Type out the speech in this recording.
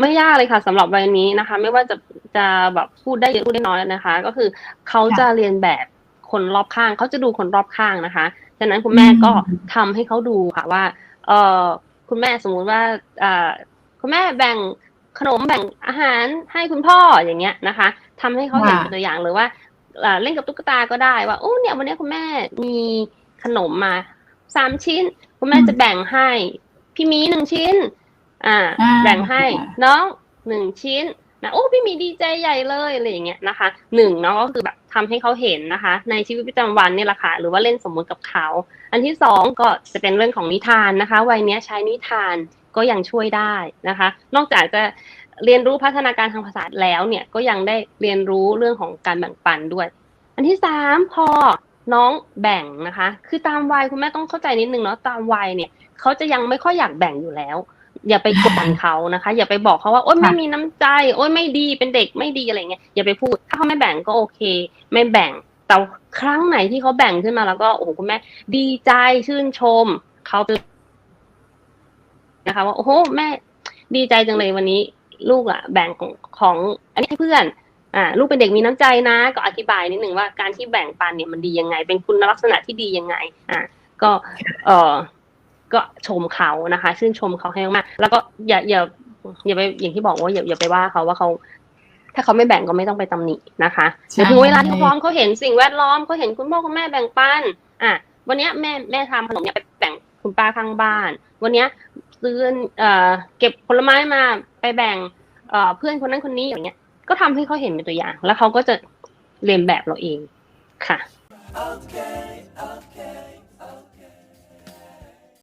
ไม่ยากเลยค่ะสำหรับวัยนี้นะคะ ไม่ว่าจะจะแบบพูดได้เยอะพูดได้น้อยนะคะ ก็คือเขาจะเรียนแบบคนรอบข้างเขาจะดูคนรอบข้างนะคะฉะนั้นคุณแม่ก็ทำให้เขาดูค่ะว่า เออคุณแม่สมมุติว่าเอ่อคุณแม่แบ่งขนมแบ่งอาหารให้คุณพ่ออย่างเงี้ยนะคะทำให้เขาเห็นเป็นตัวอย่างหรือว่าเอ่อเล่นกับตุ๊กตาก็ได้ว่าโอ้เนี่ยวันนี้คุณแม่มีขนมมาสามชิ้น คุณแม่จะแบ่งให้ พี่หมีหนึ่งชิ้น อ่าอ่า แบ่งให้ค่ะน้องหนึ่งชิ้นนะโอ้พี่หมีดีใจใหญ่เลยอะไรอย่างเงี้ยนะคะหนึ่งเนาะก็คือแบบทำให้เขาเห็นนะคะ ในชีวิตประจำวันเนี่ยแหละค่ะหรือว่าเล่นสมมุติกับเขา อันที่สองก็จะเป็นเรื่องของนิทานนะคะ วัยเนี้ยใช้นิทานก็ยังช่วยได้นะคะ นอกจากจะเรียนรู้พัฒนาการทางภาษาแล้วเนี่ยก็ยังได้เรียนรู้เรื่องของการแบ่งปันด้วย อันที่สามพอน้องแบ่งนะคะ คือตามวัยคุณแม่ต้องเข้าใจนิดนึงเนาะตามวัยเนี่ยเขาจะยังไม่ค่อยอยากแบ่งอยู่แล้ว อย่าไปกดดันเขานะคะ อย่าไปบอกเขาว่าโอ๊ยไม่มีน้ำใจ โอ๊ยไม่ดีเป็นเด็กไม่ดีอะไรเงี้ยอย่าไปพูด ถ้าเขาไม่แบ่งก็โอเค ไม่แบ่งแต่ครั้งไหนที่เขาแบ่งขึ้นมาแล้วก็โอ้โหคุณแม่ ดีใจชื่นชมเขาจะนะคะ ว่าโอ้โหแม่ดีใจจังเลยวันนี้ ลูกอะแบ่งของของอันนี้ให้เพื่อนอ่าลูกเป็นเด็กมีน้ำใจนะ ก็อธิบายนิดนึงว่าการที่แบ่งปันเนี่ยมันดียังไง เป็นคุณลักษณะที่ดียังไง อ่าก็เออ ก็ชมเขานะคะ ชื่นชมเขาให้มากๆแล้วก็อย่าอย่าอย่าไปอย่างที่บอกว่าอย่าอย่าไปว่าเขาว่าเขาถ้าเขาไม่แบ่งก็ไม่ต้องไปตำหนินะคะใช่เดี๋ยวถึงเวลาที่พร้อมเขาเห็นสิ่งแวดล้อมเขาเห็นคุณพ่อคุณแม่แบ่งปันอะวันเนี้ยแม่แม่ทำขนมเนี่ยไปแบ่งคุณป้าข้างบ้าน วันเนี้ยซื้อเอ่อเก็บผลไม้มาไปแบ่งเอ่อเพื่อนคนนั้นคนนี้อย่างเงี้ย ก็ทำให้เขาเห็นเป็นตัวอย่าง แล้วเขาก็จะเรียนแบบเราเองค่ะ Okay, okay.